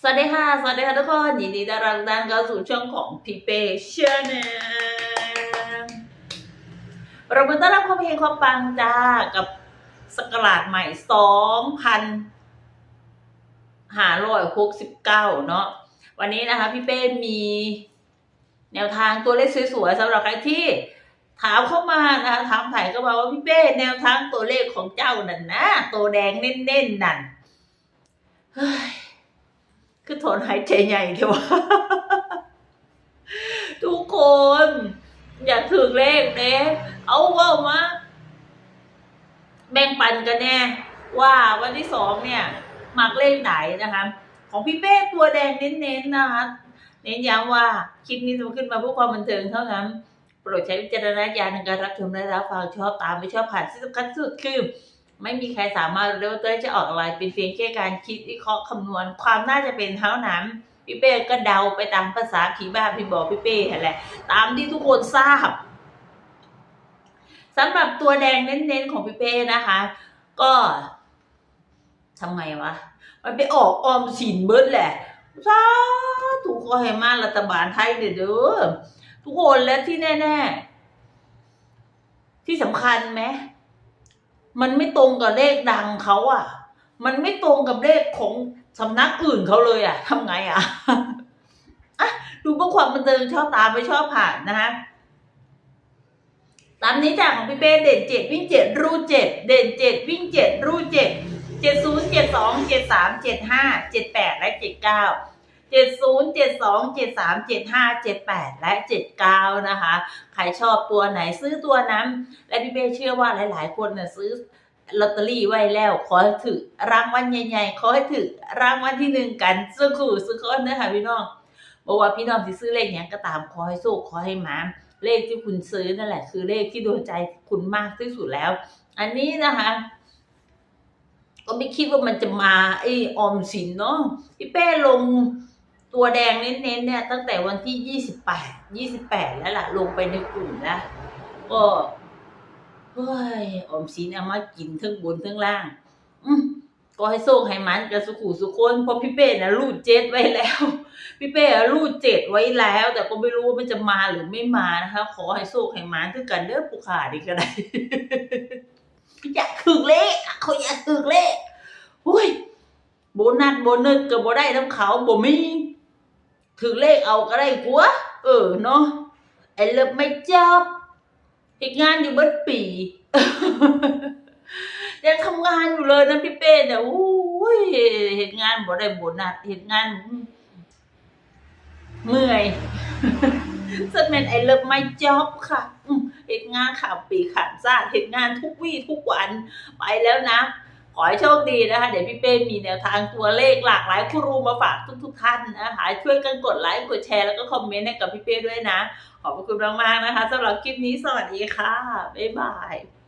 สวัสดีค่ะ สวัสดีค่ะทุกคนยินดีต้อนรับทุกท่านเข้าสู่ช่องของพี่เป้เชนแนลเรามาต้อนรับความเพลงความปังจ้ากับสกราชใหม่สองพันหาร้อยหกสิบเก้าเนาะวันนี้นะคะ พี่เป้มีแนวทางตัวเลขสวยๆสำหรับใครที่ถามเข้ามานะคะถามถ่ายเข้ามาว่าพี่เป้แนวทางตัวเลขของเจ้านั่นนะตัวแดงเน้นๆนั่นเฮ้ย ถอนหายใจใหญ่เถอะวะทุกคน อย่าถึงเลขเด้เอาว่ามาแบ่งปันกันแน่ ว่าวันที่สองเนี่ยมักเลขไหนนะคะ ของพี่เป้ตัวแดงเน้นๆนะคะเน้นย้ำว่าคลิปนี้จะขึ้นมาเพื่อความบันเทิงเท่านั้น โปรดใช้วิจารณญาณในการรับชมและรับฟังชอบตามไม่ชอบผ่านที่สำคัญสุดคือ ไม่มีใครสามารถรู้ว่าตัวเลขจะออกอะไร เป็นเพียงแค่การคิดวิเคราะห์คำนวณ ความน่าจะเป็นเท่านั้นพี่เป้ก็เดาไปตามภาษาผีบ้าพี่บอกพี่เป้แหละตามที่ทุกคนทราบสำหรับตัวแดงเน้นๆของพี่เป้นะคะ ก็ทำไงวะ มันไปออกออมสินเบิดแหละสาธุขอให้มารัฐบาลไทยเด้อเด้อทุกคนและที่แน่ ๆ ที่สำคัญไหม มันไม่ตรงกับเลขดังเขาอะ มันไม่ตรงกับเลขของสำนักอื่นเขาเลยอะทำไงอะอะดูเพื่อความบันเทิงชอบตามไม่ชอบผ่านนะฮะตามนี้จากของพี่เป้เด่นเจ็ดวิ่งเจ็ดรูเจ็ดเด่นเจ็ดวิ่งเจ็ดรูเจ็ดเจ็ดศูนย์เจ็ดสองเจ็ดสามเจ็ดห้าเจ็ดแปดและเจ็ดเก้า เจ็ดศูนย์เจ็ดสองเจ็ดสามเจ็ดห้าเจ็ดแปดและเจ็ดเก้านะคะ ใครชอบตัวไหนซื้อตัวนั้น และพี่เป้เชื่อว่าหลาย ๆ คนน่ะซื้อลอตเตอรี่ไว้แล้ว ขอให้ถือรางวัลใหญ่ๆ ขอให้ถือรางวัลที่หนึ่งกันซื้อขู่ซื้อคนนะคะพี่น้องบอกว่าพี่น้องที่ซื้อเลขเนี้ยก็ตามขอให้โชคขอให้หมาเลขที่คุณซื้อนั่นแหละ คือเลขที่โดนใจคุณมากที่สุดแล้ว อันนี้นะคะก็ไม่คิดว่ามันจะมาไอออมสินเนาะพี่เป้ลง ตัวแดงเน้นๆเนี่ยตั้งแต่วันที่ยี่สิบแปดยี่สิบแปดแล้วล่ะ ลงไปในกลุ่มแล้วก็เฮ้ยออมสินเอามากินทั้งบนทั้งล่าง อืมก็ให้โชคให้มันกับสุขุสุคนเพราะพี่เป้นะรูดเจ็ดไว้แล้ว พี่เป้อะรูดเจ็ดไว้แล้ว แต่ก็ไม่รู้ว่ามันจะมาหรือไม่มานะคะ ขอให้โชคให้มันคือกันเด้อผู้ขาดีก็ได้อยากถึงเละเขาอยากถึงเลขอุ้ยโบนัสโบนัสก็บ่ได้ทั้งเขาบ่มี ถึงเลขเอาก็ได้กัวเออเนาะไอ้เลิฟไม่จอบอีกงานอยู่เบิดปียังทำงานอยู่เลยนะพี่เป้เนี่ยอุ้ยเห็นงานบ่ได้โบนัสเห็นงาน เมื่อยสเมนไอเลิฟไม่จอบค่ะเห็นงานขาปีขาดซาเห็นงานทุกวี่ทุกวันไปแล้วนะ ขอให้โชคดีนะคะ เดี๋ยวพี่เป้มีแนวทางตัวเลขหลากหลายคู่รูมาฝากทุกๆท่านนะคะ ช่วยกันกดไลค์กดแชร์แล้วก็คอมเมนต์ให้กับพี่เป้ด้วยนะ ขอบคุณมากๆนะคะสำหรับคลิปนี้สวัสดีค่ะ บ๊ายบาย